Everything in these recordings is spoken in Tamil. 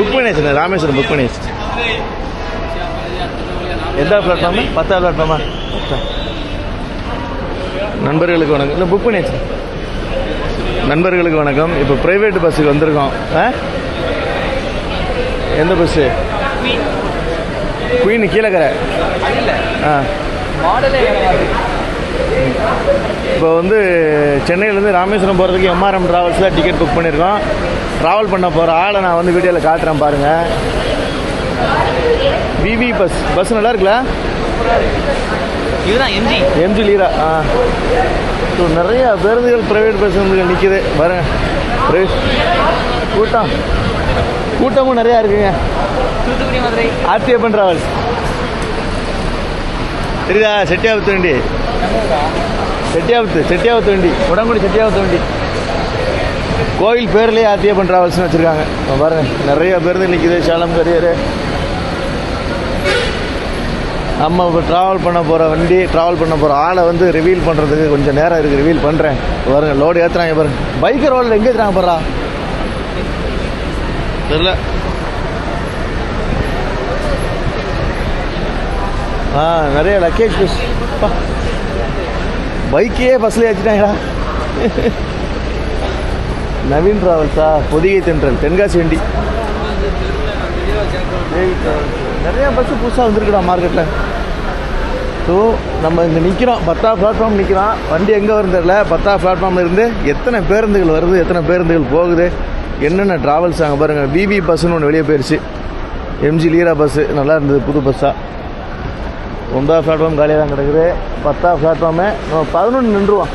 புக் பண்ணியாச்சு ராமேஸ்வரம் புக் பண்ணியாச்சு. எந்த பிளாட்ஃபார்மு பத்தாவது பிளாட்ஃபார்மா நண்பர்களுக்கு வணக்கம். இல்லை புக் பண்ணியாச்சு. நண்பர்களுக்கு வணக்கம். இப்போ ப்ரைவேட் பஸ்ஸுக்கு வந்திருக்கோம். ஆ? எந்த பஸ்ஸு குயின் கீழக்கரை. ஆ. இப்போ வந்து சென்னையிலேருந்து ராமேஸ்வரம் போகிறதுக்கு எம்ஆர்எம் ட்ராவல்ஸில் டிக்கெட் புக் பண்ணியிருக்கோம். ட்ராவல் பண்ண போகிற ஆளை நான் வந்து வீடியோவில் காட்டுறேன் பாருங்கள் விவி பஸ். பஸ் நல்லா இருக்குல்ல? இதுதான் எம்ஜி? எம்ஜி லீரா ஆ. ஸோ நிறைய பேருந்துகள் ப்ரைவேட் பஸ்ஸுகள் நிற்கிது pri- கூட்டம். கூட்டமும் நிறையா இருக்குங்க. தூத்துக்குடி மதுரை. ஆர்டிஎப்பன் ட்ராவல்ஸ் தெரியுதா? செட்டியாபத்து வண்டி. செட்டியாபத்து செட்டியாபத்து வண்டி. உடங்குடி செட்டியாபத்து வண்டி. கோயில் பேர்லேயே ஆத்தியப்பன் ட்ராவல்ஸ்னு வச்சுருக்காங்க. இப்போ பாருங்க நிறைய பேருந்து நிற்கிது சேலம் கரியர். நம்ம இப்போ ட்ராவல் பண்ண போகிற வண்டி ட்ராவல் பண்ண போகிற ஆளை வந்து ரிவீல் பண்ணுறதுக்கு கொஞ்சம் நேரம் இருக்குது ரிவீல் பண்ணுறேன் பாருங்க லோடு ஏற்றுறாங்க பாருங்க. பைக்கர் ரோடில் எங்கே ஏற்றுறாங்க போடுறா தெரில ஆ நிறைய லக்கேஜ் பஸ் பைக்கே பஸ்ஸில் ஏற்றிட்டாங்களா நவீன் ட்ராவல்ஸா பொதிகை தென்றல் தென்காசி வண்டி. நிறைய பஸ்ஸு புதுசாக வந்திருக்குடா மார்க்கெட்டில் ஸோ நம்ம இங்கே நிற்கிறோம் பத்தா பிளாட்ஃபார்ம் நிற்கிறோம் வண்டி எங்கே வருது தெரியல. பத்தா பிளாட்ஃபார்ம்ல இருந்து எத்தனை பேருந்துகள் வருது எத்தனை பேருந்துகள் போகுது என்னென்ன ட்ராவல்ஸ் அங்கே பாருங்கள் பிபி பஸ்ஸுன்னு ஒன்று வெளியே போயிடுச்சு எம்ஜி லீரா பஸ்ஸு நல்லா இருந்தது புது பஸ்ஸாக ஒன்பதாவது பிளாட்ஃபார்ம் காலியாக தான் கிடக்குது. பத்தா பிளாட்ஃபார்மு நம்ம பதினொன்று நின்றுவோம்.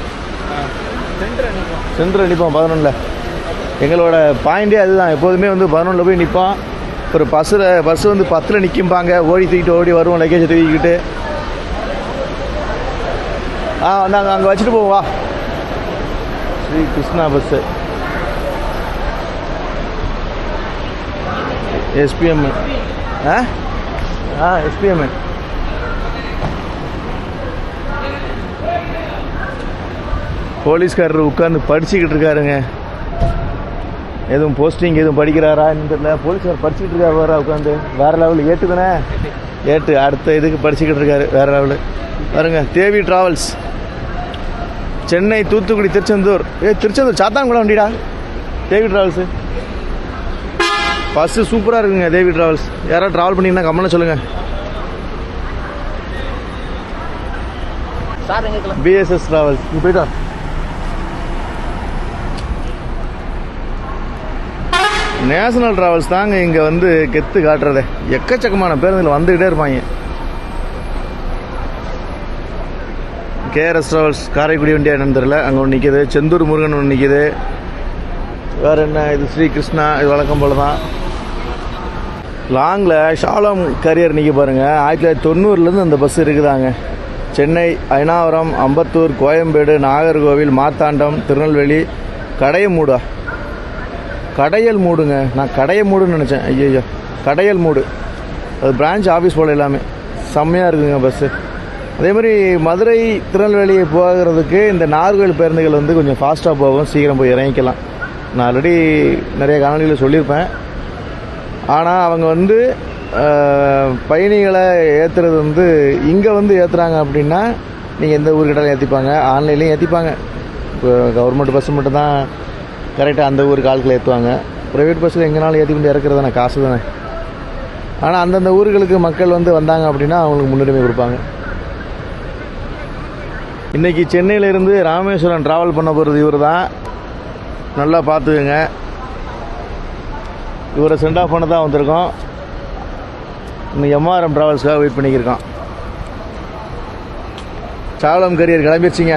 சென்டர் நிற்போம் பதினொன்றில் எங்களோட பாயிண்டே அதுதான். எப்போதுமே வந்து பதினொன்றில் போய் நிற்போம் ஒரு பஸ்ஸில் பஸ் வந்து பத்தில் நிற்கும்பாங்க ஓடி தூக்கிட்டு ஓடி வருவோம் லக்கேஜை தூக்கிக்கிட்டு. ஆ நாங்கள் அங்கே வச்சுட்டு போவோம் வா. ஸ்ரீ கிருஷ்ணா பஸ்ஸு எஸ்பிஎம் ஆ? ஆ எஸ்பிஎம் போலீஸ்காரர் உட்காந்து படிச்சுக்கிட்டு இருக்காருங்க. எதுவும் போஸ்டிங் எதுவும் படிக்கிறாரா தெரியல. போலீஸ்கார் படிச்சுக்கிட்டு இருக்காரு வேற உட்காந்து வேற லெவல் ஏட்டு தானே ஏட்டு அடுத்த இதுக்கு படிச்சுக்கிட்டு இருக்காரு வேற லெவலு பாருங்க தேவி டிராவல்ஸ் சென்னை தூத்துக்குடி திருச்செந்தூர். ஏ திருச்செந்தூர் சாத்தான்குளம் வண்டிடா. தேவி டிராவல்ஸு பஸ்ஸு சூப்பராக இருக்குங்க தேவி டிராவல்ஸ் யாராவது ட்ராவல் பண்ணிங்கன்னா கம்மனை சொல்லுங்கள் பிஎஸ்எஸ் டிராவல்ஸ் நீ போயிட்டா நேஷனல் டிராவல்ஸ் தாங்க இங்கே வந்து கெத்து காட்டுறதே. எக்கச்சக்கமான பேருந்துகள் வந்துக்கிட்டே இருப்பாங்க. கேஆர்எஸ் டிராவல்ஸ் காரைக்குடி வண்டியா என்னன்னு தெரியல. அங்கே ஒன்று நிற்கிது செந்தூர் முருகன் ஒன்று நிற்கிது வேறு என்ன? இது ஸ்ரீ கிருஷ்ணா இது வழக்கம் போல தான் லாங்கில் ஷாலம் கரியர் நிற்க பாருங்கள் ஆயிரத்தி தொள்ளாயிரத்தி தொண்ணூறுலேருந்து அந்த பஸ் இருக்குதாங்க. சென்னை அயனாவரம் அம்பத்தூர் கோயம்பேடு நாகர்கோவில் மார்த்தாண்டம் திருநெல்வேலி கடையமூடா. கடையல் மூடுங்க. நான் கடையை மூடுன்னு நினச்சேன். ஐயோ கடையல் மூடு. அது பிரான்ச் ஆஃபீஸ் போல் எல்லாமே. செம்மையாக இருக்குங்க பஸ்ஸு அதே மாதிரி மதுரை திருநெல்வேலி போகிறதுக்கு இந்த நார்கோயில் பேருந்துகள் வந்து கொஞ்சம் ஃபாஸ்ட்டாக போகும். சீக்கிரம் போய் இறங்கிக்கலாம். நான் ஆல்ரெடி நிறைய காணொலியில் சொல்லியிருப்பேன். ஆனால் அவங்க வந்து பயணிகளை ஏற்றுறது வந்து இங்கே வந்து ஏற்றுறாங்க அப்படின்னா நீங்கள் எந்த ஊருக்கிட்டாலும் ஏற்றிப்பாங்க ஆன்லைன்லேயும் ஏற்றிப்பாங்க இப்போ கவர்மெண்ட் பஸ்ஸு மட்டும்தான் கரெக்டாக அந்த ஊருக்கு ஆட்கள் ஏற்றுவாங்க ப்ரைவேட் பஸ்ஸில் எங்கேனாலும் ஏற்றி கொண்டு இறக்குறது தானே காசு தானே ஆனால் அந்தந்த ஊர்களுக்கு மக்கள் வந்து வந்தாங்க அப்படின்னா அவங்களுக்கு முன்னுரிமை கொடுப்பாங்க. இன்றைக்கி சென்னையிலேருந்து ராமேஸ்வரம் ட்ராவல் பண்ண போகிறது இவர் தான் நல்லா பார்த்துக்குங்க. இவரை சென்ட் ஆஃப் பண்ண தான் வந்திருக்கோம். இன்னும் எம்ஆர்எம் ட்ராவல்ஸ்க்காக வெயிட் பண்ணிக்கிருக்கோம் சாவலம் கரியர் கிளம்பிடுச்சிங்க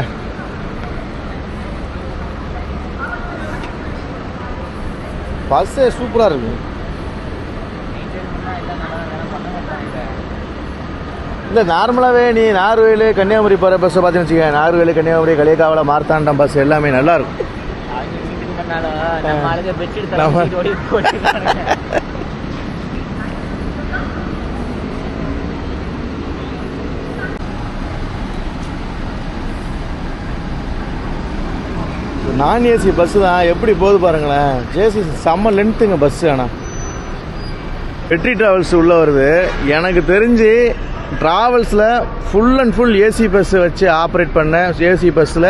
பஸ்ஸே சூப்பராக இருக்கு. இல்லை நார்மலாகவே நீ நார்வேலு கன்னியாகுமரி போகிற பஸ்ஸை பார்த்தீங்கன்னு வச்சுக்கேன் நார்வேலு கன்னியாகுமரி களியக்காவலை மார்த்தாண்டம் பஸ் எல்லாமே நல்லா இருக்கும். அவங்க வீட்டுக்கு பண்ணாலும் நம்ம ஆளுங்க பெட்ஷீட் நம்ம- தலை ஓடி போட்டுருக்காங்க நான் ஏசி பஸ்ஸு தான். எப்படி போகுது பாருங்களேன். ஜேசி செம்ம லென்த்துங்க பஸ்ஸு ஆனால் வெற்றி டிராவல்ஸ் உள்ளே வருது. எனக்கு தெரிஞ்சு ட்ராவல்ஸில் full and full AC bus வச்சு ஆப்ரேட் பண்ண ஏசி பஸ்ஸில்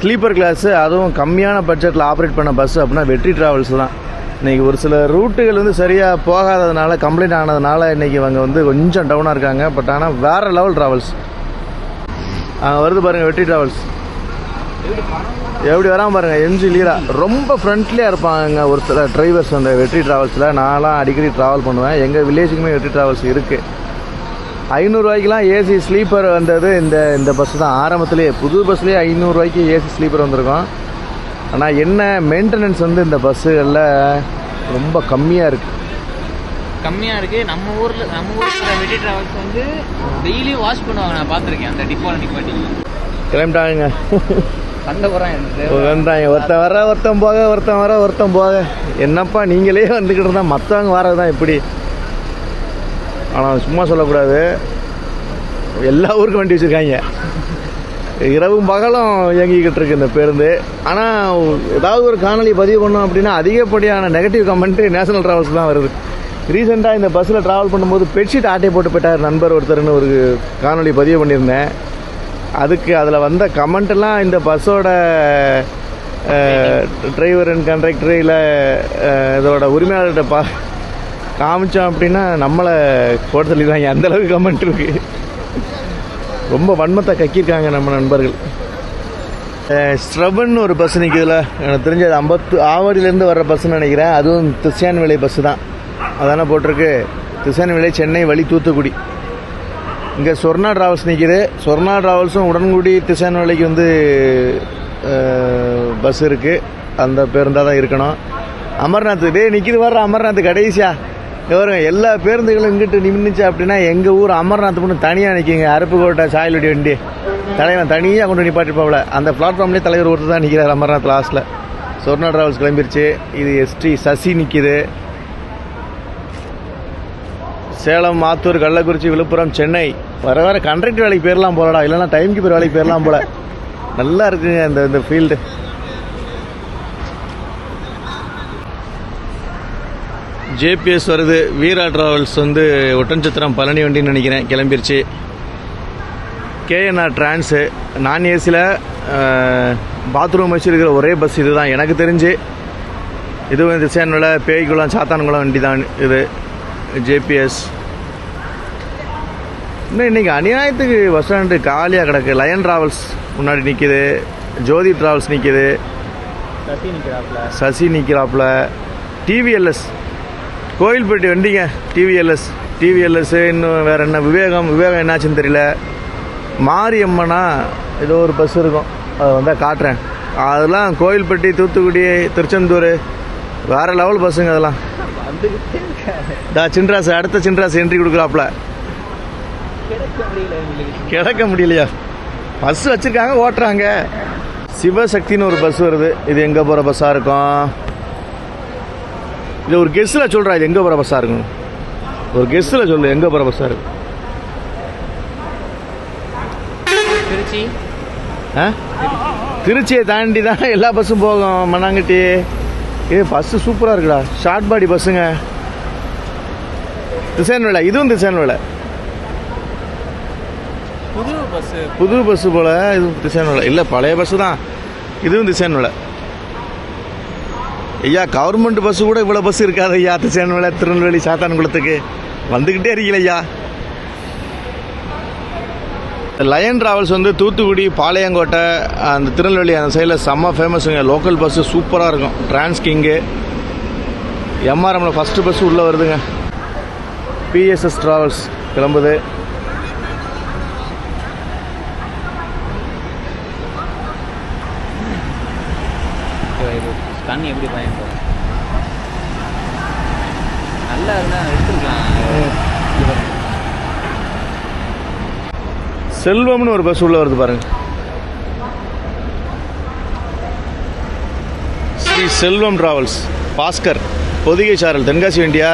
ஸ்லீப்பர் கிளாஸு அதுவும் கம்மியான பட்ஜெட்டில் ஆப்ரேட் பண்ண பஸ் அப்படின்னா வெற்றி டிராவல்ஸ் தான். இன்றைக்கி ஒரு சில ரூட்டுகள் வந்து சரியாக போகாததுனால கம்ப்ளைண்ட் ஆனதுனால இன்றைக்கி அவங்க வந்து கொஞ்சம் டவுனாக இருக்காங்க. பட் ஆனால் வேறு லெவல் ட்ராவல்ஸ் வருது பாருங்கள் வெற்றி ட்ராவல்ஸ் எப்படி வராம பாருங்க எம்ஜி லீலா ரொம்ப ஃப்ரெண்ட்லியாக இருப்பாங்க ஒரு சில டிரைவர்ஸ் அந்த வெற்றி ட்ராவல்ஸில் நான்லாம் அடிக்கடி ட்ராவல் பண்ணுவேன். எங்கள் வில்லேஜுக்குமே வெற்றி ட்ராவல்ஸ் இருக்குது ஐநூறுரூவாய்க்குலாம் ஏசி ஸ்லீப்பர் வந்தது இந்த இந்த பஸ் தான். ஆரம்பத்திலேயே புது பஸ்லேயே ஐநூறுரூவாய்க்கு ஏசி ஸ்லீப்பர் வந்திருக்கும். ஆனால் என்ன மெயின்டெனன்ஸ் வந்து இந்த பஸ்ஸுகளில் ரொம்ப கம்மியாக இருக்குது கம்மியா இருக்கு. நம்ம ஊர்ல நம்ம ஊர்ல வெட்டி டிராவல்ஸ் வந்து டெய்லியும் வாஷ் பண்ணுவாங்க. நான் பார்த்துருக்கேன் அந்த டிப்போல நிப்பாட்டி கிளம்பிட்டாங்க. சண்டை ஒருத்தன் வர ஒருத்தன் போக ஒருத்தன் வர ஒருத்தன் போக. என்னப்பா நீங்களே வந்துக்கிட்டு இருந்தால் மற்றவங்க வரது தான் எப்படி ஆனால் சும்மா சொல்லக்கூடாது. எல்லா ஊருக்கும் வண்டி வச்சுருக்காங்க. இரவும் பகலும் இயங்கிக்கிட்டு இருக்கு இந்த பேருந்து. ஆனால் ஏதாவது ஒரு காணொலி பதிவு பண்ணோம் அப்படின்னா அதிகப்படியான நெகட்டிவ் கமெண்ட்டு நேஷனல் ட்ராவல்ஸ் தான் வருது. ரீசெண்டாக இந்த பஸ்ஸில் ட்ராவல் பண்ணும்போது பெட்ஷீட் ஆட்டை போட்டு போயிட்டார் நண்பர் ஒருத்தர்னு ஒரு காணொலி பதிவு பண்ணியிருந்தேன். அதுக்கு அதில் வந்த கமெண்ட்லாம் இந்த பஸ்ஸோட டிரைவர் அண்ட் கண்டக்டர் இல்லை இதோட உரிமையாளர்கிட்ட பா காமிச்சோம் அப்படின்னா நம்மளை போட சொல்லிடுவாங்க. அந்த அளவுக்கு கமெண்ட் இருக்கு. ரொம்ப வன்மத்தை கக்கியிருக்காங்க நம்ம நண்பர்கள். ஸ்ட்ரபன் ஒரு பஸ் நிற்குதுல எனக்கு தெரிஞ்சது ஐம்பத்து ஆவடியிலேருந்து வர்ற பஸ்ஸுன்னு நினைக்கிறேன். அதுவும் திசையான் விலை பஸ்ஸு தான். அதானே போட்டிருக்கு. திசையான் விலை சென்னை வழி தூத்துக்குடி. இங்கே சொர்ணா டிராவல்ஸ் நிற்கிது சொர்ணா டிராவல்ஸும் உடன்குடி திசையான் வேலைக்கு வந்து பஸ் இருக்குது அந்த பேருந்தாக தான் இருக்கணும். அமர்நாத் டே நிற்கிது வர்ற அமர்நாத் கடைசியா. இங்க எல்லா பேருந்துகளும் இங்கிட்டு நின்றுச்சு அப்படின்னா எங்கள் ஊர் அமர்நாத் மட்டும் தனியாக நிற்கிங்க அருப்புக்கோட்டை சாயலுடி வண்டி. தலைவன் தனியாக கொண்டு நிப்பாட்டிருப்பாவில் அந்த பிளாட்ஃபார்ம்லேயே தலைவர் ஒருத்தர் தான் நிற்கிறார் அமர்நாத் லாஸ்ட்டில் சொர்ணா டிராவல்ஸ் கிளம்பிருச்சு. இது எஸ்டி சசி நிற்கிது சேலம் ஆத்தூர் கள்ளக்குறிச்சி விழுப்புரம் சென்னை. வர வர கண்டக்டர் வேலைக்கு போயிடலாம் போலடா. இல்லைன்னா டைம் கீப்பர் வேலைக்கு போயிடலாம் போல. நல்லா இருக்குங்க இந்த இந்த ஃபீல்டு ஜேபிஎஸ் வருது. வீரா டிராவல்ஸ் வந்து ஒட்டன்சத்திரம் பழனி வண்டின்னு நினைக்கிறேன். கிளம்பிருச்சு. கேஎன்ஆர் டிரான்ஸு நான் ஏசியில் பாத்ரூம் வச்சுருக்கிற ஒரே பஸ் இது தான் எனக்கு தெரிஞ்சு இதுவும் இந்த சேனலில் பேய்குளம் சாத்தான்குளம் வண்டி தான் இது ஜேபிஎஸ் இன்னும் இன்றைக்கி அநியாயத்துக்கு பஸ் ஸ்டாண்டு காலியாக கிடக்கு. லயன் டிராவல்ஸ் முன்னாடி நிற்கிது ஜோதி டிராவல்ஸ் நிற்கிது சசி நிக்கிறாப்ல. சசி நிற்கிறாப்புல டிவிஎல்எஸ் கோயில்பட்டி வண்டிங்க டிவிஎல்எஸ் டிவிஎல்எஸ் இன்னும் வேறு என்ன? விவேகம் விவேகம் என்னாச்சுன்னு தெரியல. மாரியம்மனா ஏதோ ஒரு பஸ் இருக்கும். அதை வந்தால் காட்டுறேன். அதெல்லாம் கோயில்பட்டி தூத்துக்குடி திருச்செந்தூர். வேறு லெவல் பஸ்ஸுங்க அதெல்லாம். சின்ராஸ் அடுத்த சின்ராஸ் என்ட்ரி கொடுக்குறாப்புல கிடைக்க முடியலையா? பஸ் வச்சுருக்காங்க ஓட்டுறாங்க. சிவசக்தின்னு ஒரு பஸ் வருது. இது எங்கே போகிற பஸ்ஸாக இருக்கும்? இது ஒரு கெஸ்ஸில் சொல்கிறா இது எங்கே போகிற பஸ்ஸாக இருக்கும்? ஒரு கெஸ்ஸில் சொல்லு எங்கே போகிற பஸ்ஸாக இருக்கும்? திருச்சி. ஆ? திருச்சியை தாண்டி தான் எல்லா பஸ்ஸும் போகும் மண்ணாங்கட்டி. ஏ பஸ்ஸு சூப்பராக இருக்குடா. ஷார்ட் பாடி பஸ்ஸுங்க திசைன் வேலை இதுவும் திசைன் வேலை. புது பஸ் பஸ்ஸு போல் இதுவும் டிசைன் வேலை. இல்லை பழைய பஸ்ஸு தான். இதுவும் டிசைன் வேலை. ஐயா கவர்மெண்ட் பஸ்ஸு கூட இவ்வளோ பஸ் இருக்காது ஐயா திசைன் வேலை திருநெல்வேலி சாத்தான்குளத்துக்கு வந்துக்கிட்டே இருக்கல ஐயா. லயன் டிராவல்ஸ் வந்து தூத்துக்குடி பாளையங்கோட்டை அந்த திருநெல்வேலி அந்த சைடில் செம்ம ஃபேமஸுங்க லோக்கல் பஸ்ஸு சூப்பராக இருக்கும். டிரான்ஸ் கிங்கு எம்ஆர்எம்மில் ஃபஸ்ட்டு பஸ்ஸு உள்ளே வருதுங்க. பிஎஸ்எஸ் டிராவல்ஸ் கிளம்புது. தண்ணி எப்படி பயன் நல்லா இருந்தா எடுத்துருக்கலாம் செல்வம்னு ஒரு பஸ் உள்ள வருது பாருங்க. ஸ்ரீ செல்வம் டிராவல்ஸ். பாஸ்கர் பொதிகை சாரல் தென்காசி வேண்டியா?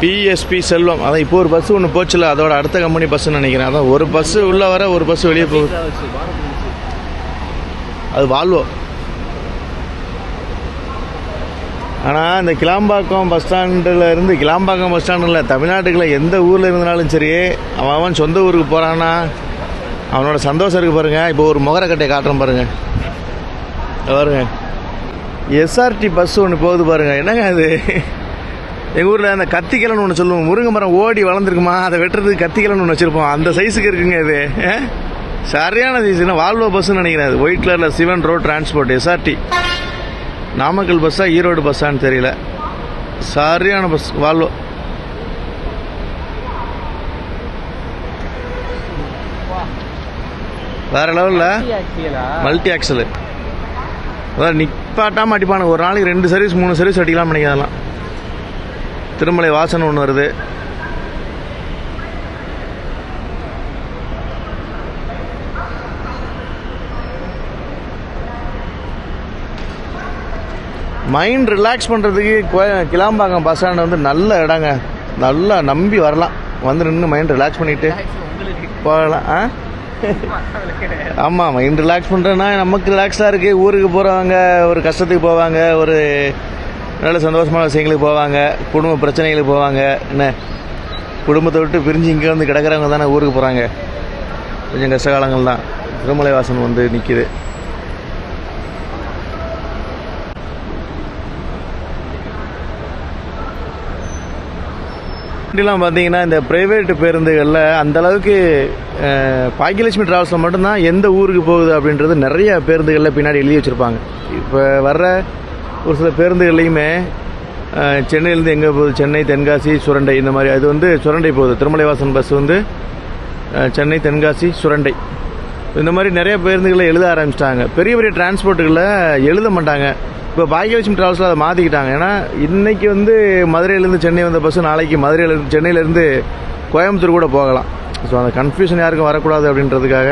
பிஎஸ்பி செல்வம். அதான் இப்போ ஒரு பஸ் ஒன்று போச்சுல அதோட அடுத்த கம்பெனி பஸ்ஸுன்னு நினைக்கிறேன். அதான் ஒரு பஸ் உள்ள வர ஒரு பஸ் வெளியே போகுது அது வால்வோ ஆனால் இந்த கிளாம்பாக்கம் பஸ் ஸ்டாண்டில் இருந்து கிளாம்பாக்கம் பஸ் ஸ்டாண்டில் தமிழ்நாட்டுக்குள்ள எந்த ஊரில் இருந்தாலும் சரி அவன் அவன் சொந்த ஊருக்கு போகிறான்னா அவனோட சந்தோஷம் இருக்கு பாருங்க. இப்போ ஒரு முகரக்கட்டையை காட்டுறேன் பாருங்க. இங்க பாருங்க. எஸ்ஆர்டி பஸ் ஒன்று போகுது பாருங்க. என்னங்க அது எங்கள் ஊரில் அந்த கத்திக்கலன்னு ஒன்று சொல்லுவோம். முருங்கை மரம் ஓடி வளர்ந்துருக்குமா? அதை வெட்டுறதுக்கு கத்திக்கலன்னு ஒன்று வச்சுருப்போம். அந்த சைஸுக்கு இருக்குங்க இது. சரியான சைஸ் என்ன வால்வோ பஸ்ஸுன்னு நினைக்கிறேன் ஒயிட் கலரில் Sivan road transport SRT Namakkal பஸ்ஸா ஈரோடு பஸ்ஸான்னு தெரியல. சரியான பஸ் வால்வோ. வேற லெவலில் மல்டி ஆக்சலு அதான் நிப்பாட்டாமல் அடிப்பானுங்க. ஒரு நாளைக்கு ரெண்டு சர்வீஸ் மூணு சர்வீஸ் அடிக்கலாம் நினைக்கிறதெல்லாம் திருமலை வாசனை ஒன்று வருது. மைண்ட் ரிலாக்ஸ் பண்ணுறதுக்கு கிளாம்பாக்கம் பஸ் ஸ்டாண்ட் வந்து நல்ல இடங்க. நல்லா நம்பி வரலாம். வந்து நின்று மைண்ட் ரிலாக்ஸ் பண்ணிட்டு போகலாம் ஆ. ஆமாம் மைண்ட் ரிலாக்ஸ் பண்ணுறேன்னா நமக்கு ரிலாக்ஸாக இருக்குது ஊருக்கு போகிறவங்க ஒரு கஷ்டத்துக்கு போவாங்க ஒரு நல்ல சந்தோஷமான விஷயங்களுக்கு போவாங்க. குடும்ப பிரச்சனைகளுக்கு போவாங்க. என்ன? குடும்பத்தை விட்டு பிரிஞ்சு இங்கே வந்து கிடக்கிறவங்க தானே ஊருக்கு போகிறாங்க கொஞ்சம் கஷ்ட காலங்கள் தான். திருமலை வாசன் வந்து நிற்கிது இப்படிலாம் பார்த்தீங்கன்னா இந்த பிரைவேட் பேருந்துகளில் அந்த அளவுக்கு பாக்கியலட்சுமி டிராவல்ஸில் மட்டும்தான் எந்த ஊருக்கு போகுது அப்படின்றது நிறைய பேருந்துகளில் பின்னாடி எழுதி வச்சுருப்பாங்க. இப்போ வர்ற ஒரு சில பேருந்துகள்லையுமே சென்னையிலேருந்து எங்கே போகுது? சென்னை தென்காசி சுரண்டை இந்த மாதிரி. அது வந்து சுரண்டை போகுது. திருமலைவாசன் பஸ் வந்து சென்னை தென்காசி சுரண்டை. இந்த மாதிரி நிறைய பேருந்துகளை எழுத ஆரம்பிச்சிட்டாங்க. பெரிய பெரிய டிரான்ஸ்போர்ட்டுகளை எழுத மாட்டாங்க. இப்போ பாக்கியலட்சுமி ட்ராவல்ஸில் அதை மாற்றிக்கிட்டாங்க ஏன்னா இன்றைக்கி வந்து மதுரையிலேருந்து சென்னை வந்த பஸ்ஸு நாளைக்கு மதுரையிலேருந்து சென்னையிலேருந்து கோயம்புத்தூர் கூட போகலாம். ஸோ அந்த கன்ஃபியூஷன் யாருக்கும் வரக்கூடாது அப்படின்றதுக்காக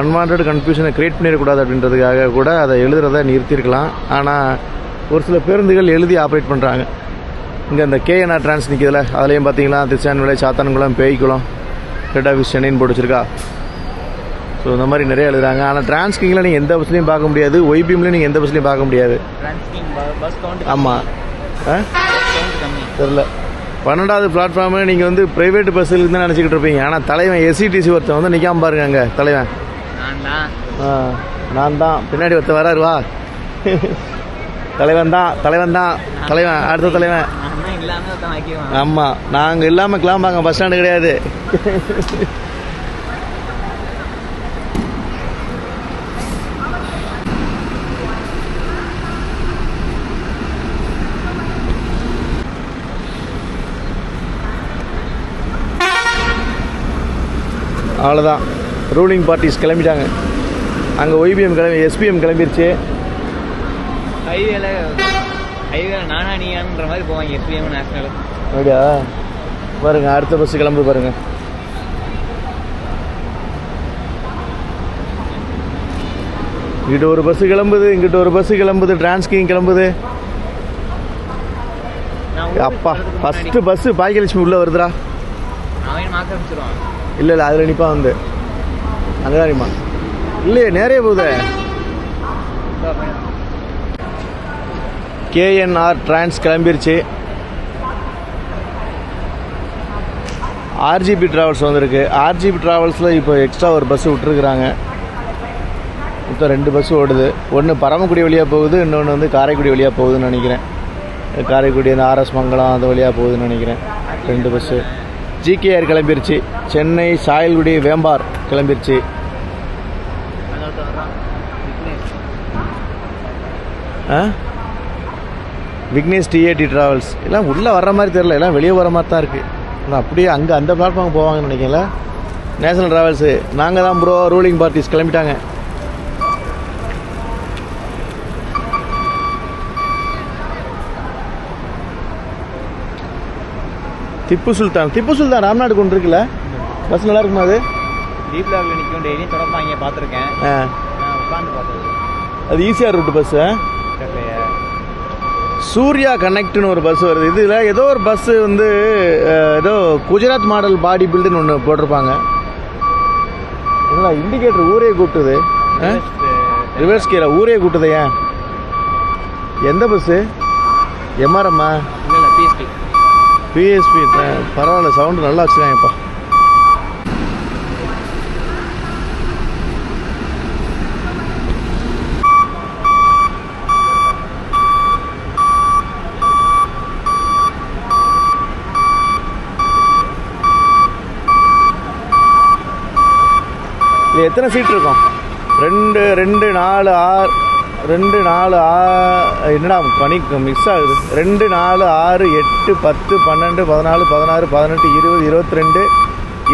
அன்வான்ட் கன்ஃபியூஷனை க்ரியேட் பண்ணிடக்கூடாது அப்படின்றதுக்காக கூட அதை எழுதுறத நிறுத்தியிருக்கலாம். ஆனால் ஒரு சில பேருந்துகள் எழுதி ஆப்ரேட் பண்ணுறாங்க இங்கே இந்த கேஎன்ஆர் டிரான்ஸ் நிற்கிதுல அதுலேயும் பார்த்தீங்களா திருச்சான்விலை சாத்தான்குளம் பேய்க்குளம் ஹெட் ஆஃபீஸ் சென்னைன்னு போட்டு வச்சிருக்கா ஸோ இந்த மாதிரி நிறைய எழுதுறாங்க. ஆனால் டிரான்ஸ்கிங்கில் நீங்கள் எந்த பஸ்லையும் பார்க்க முடியாது. ஒய்பிஎம்லையும் நீங்கள் எந்த பஸ்லையும் பார்க்க முடியாது. ஆமாம். தெரில பன்னெண்டாவது பிளாட்ஃபார்மு நீங்கள் வந்து ப்ரைவேட் பஸ்ஸில் தான் நினச்சிக்கிட்டு இருப்பீங்க. ஆனால் தலைவன் எஸ்சிடிசி ஒருத்தன் வந்து நிற்காம பாருங்க அங்கே தலைவன். நான் தான் ஆ நான் தான் பின்னாடி ஒருத்தன் வராரு வா தலைவன் தான் தலைவன் தான் தலைவன் அடுத்த தலைவன். ஆமாம் நாங்கள் இல்லாமல் கிளாம்பாங்க பஸ் ஸ்டாண்டு கிடையாது. அவ்வளோதான் ரூலிங் பார்ட்டிஸ் கிளம்பிட்டாங்க. அங்கே ஒய்பிஎம் கிளம்பி எஸ்பிஎம் கிளம்பிருச்சு. ஹைவேல ஹைவேல நானா நீயான்ற மாதிரி போவாங்க எஸ்பிஎம் நேஷனல் அப்படியா? பாருங்க அடுத்த பஸ் கிளம்புது பாருங்க. இங்கிட்ட ஒரு பஸ் கிளம்புது இங்கிட்ட ஒரு பஸ் கிளம்புது டிரான்ஸ்கிங் கிளம்புது. அப்பா ஃபர்ஸ்ட் பஸ் பாக்கியலட்சுமி உள்ள வருதுடா. இல்லை இல்லை அதில் நிப்பா வந்து. அங்கே தான் இல்லையே நிறைய போகுதே. கேஎன்ஆர் டிரான்ஸ் கிளம்பிருச்சு. ஆர்ஜிபி டிராவல்ஸ் வந்திருக்கு. ஆர்ஜிபி டிராவல்ஸில் இப்போ எக்ஸ்ட்ரா ஒரு பஸ் விட்டுருக்குறாங்க. மொத்தம் ரெண்டு பஸ் ஓடுது. ஒன்று பரமக்குடி வழியாக போகுது இன்னொன்று வந்து காரைக்குடி வழியாக போகுதுன்னு நினைக்கிறேன். காரைக்குடி அந்த ஆர்எஸ் மங்கலம் அது வழியாக போகுதுன்னு நினைக்கிறேன். ரெண்டு பஸ்ஸு ஜிகேஆர் கிளம்பிருச்சு. சென்னை சாயல்குடி வேம்பார் கிளம்பிருச்சு. ஆ? Vignesh T A D travels எல்லாம் உள்ளே வர்ற மாதிரி தெரில எல்லாம் வெளியே வர மாதிரி தான் இருக்குது ஆனால் அப்படியே அங்கே அந்த பிளாட்ஃபார்ம் போவாங்கன்னு நினைக்கல நேஷனல் டிராவல்ஸு நாங்கள் தான் ப்ரோ ரூலிங் பார்ட்டிஸ் கிளம்பிட்டாங்க. திப்பு சுல்தான். திப்பு சுல்தான் ராம்நாடு கொண்டு இருக்குல்ல? பஸ் நல்லா இருக்குமா அது? டீப் லாக்ல நிற்கும் டெய்லியும் தொடப்பாங்க பார்த்துருக்கேன். உட்காந்து பார்த்தது. அது ஈஸியாக ரூட்டு பஸ்ஸு. சூர்யா கனெக்ட்னு ஒரு பஸ் வருது. இதில் ஏதோ ஒரு பஸ் வந்து ஏதோ குஜராத் மாடல் பாடி பில்டுன்னு ஒன்று போட்டிருப்பாங்க. என்னடா இண்டிகேட்டர் ஊரே கூட்டுது. Just, ரிவர்ஸ் கீரை ஊரே கூட்டுது ஏன்? எந்த பஸ்ஸு எம்ஆர்எம்மா இல்லை இல்லை பிஎஸ்பி பிஎஸ்பி பரவாயில்ல சவுண்டு நல்லா வச்சுருக்காங்கப்பா இது எத்தனை சீட் இருக்கும்? ரெண்டு ரெண்டு நாலு ஆறு ரெண்டு நாலு ஆ என்னடா பனி மிஸ் ஆகுது. ரெண்டு நாலு ஆறு எட்டு பத்து பன்னெண்டு பதினாலு பதினாறு பதினெட்டு இருபது இருபத்தி ரெண்டு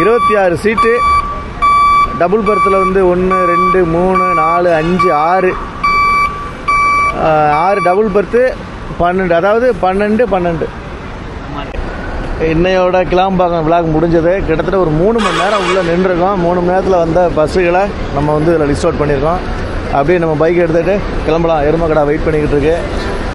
இருபத்தி ஆறு சீட்டு டபுள் பர்த்தில் வந்து ஒன்று ரெண்டு மூணு நாலு அஞ்சு ஆறு. ஆறு டபுள் பர்த்து பன்னெண்டு அதாவது பன்னெண்டு பன்னெண்டு. இன்னையோட கிளாம்பாக்கம் விழாக் முடிஞ்சது. கிட்டத்தட்ட ஒரு மூணு மணி நேரம் உள்ளே நின்றுருக்கோம். மூணு மணி நேரத்தில் வந்த பஸ்ஸுகளை நம்ம வந்து இதில் லிஸ்ட் அவுட் பண்ணியிருக்கோம். அப்படியே நம்ம பைக் எடுத்துகிட்டு கிளம்பலாம். எருமக்கடா வெயிட் பண்ணிக்கிட்டு இருக்கு.